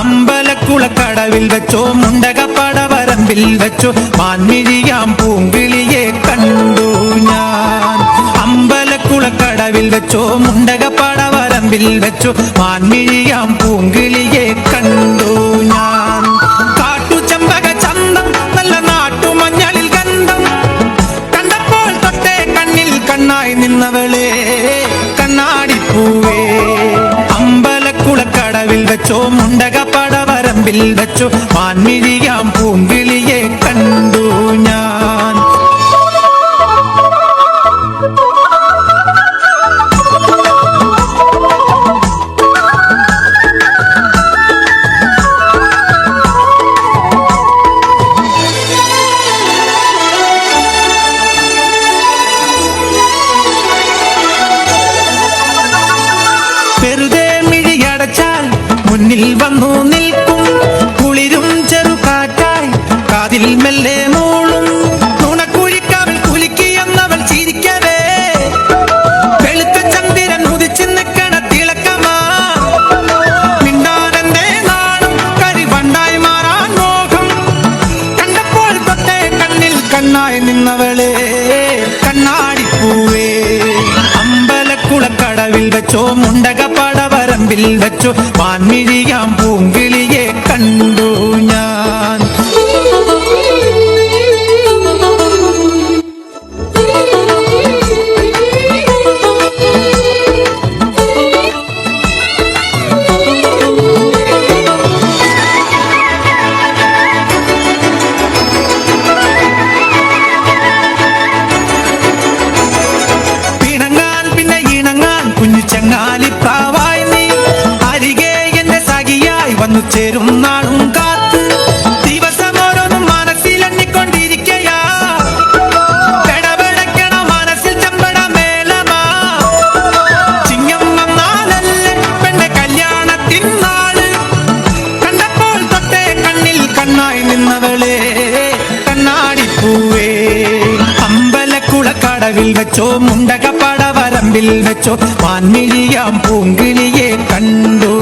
അമ്പലക്കുളക്കടവിൽ വെച്ചോ മുണ്ടകപ്പടവരമ്പിൽ വെച്ചോ മാൻമിഴിയാം പൂങ്കിളിയെ കണ്ടു ഞാൻ. അമ്പലക്കുളക്കടവിൽ വെച്ചോ മുണ്ടകപ്പടവരമ്പിൽ വെച്ചോ മാൻമിഴിയാം പൂങ്കിളിയെ കണ്ടു ഞാൻ. നാട്ടുമഞ്ഞളിൽ ഗന്ധം. കണ്ടപ്പോൾ കണ്ണിൽ കണ്ണായി നിന്നവളെ. അമ്പലക്കുളക്കടവിൽ വെച്ചോ മുണ്ടകപ്പടവരമ്പിൽ വെച്ചോ മാൻമിഴിയാം പൂങ്കിളിയെ കണ്ടു. മുന്നിൽ വന്നു നിൽക്കും. കുളിരും ചെറുകാറ്റായി കാതിൽ മെല്ലെ മൂളും. ചന്ദ്രൻ നാണം മാറാൻ കണ്ണിൽ കണ്ണായി കണ്ണാടിപ്പൂവേ. അമ്പലക്കുളക്കടവിൽ വെച്ചോ മുണ്ടകപ്പടവരമ്പിൽ വെച്ചോ മാൻമിഴിയാം പൂങ്കിളിയെ കണ്ടു ഞാൻ. വന്നു ചേരും നാളും കാത്ത് ദിവസം ഓരോന്നും മനസ്സിൽ എണ്ണിക്കൊണ്ടിരിക്കയാ. പെടപെടക്കണ മനസ്സിൽ ചമ്പട മേലമാ. ചിങ്ങം വന്നാലല്ലേ പെണ്ണെ കല്യാണത്തിൻ നാൾ. കണ്ടപ്പോൾ തൊട്ടേ കണ്ണിൽ കണ്ണായി നിന്നവളെ കണ്ണാടിപ്പൂവേ. അമ്പലക്കുളക്കടവിൽ വെച്ചോ മുണ്ടകപ്പടവരമ്പിൽ വെച്ചോ മാൻമിഴിയാം പൂങ്കിളിയെ കണ്ടു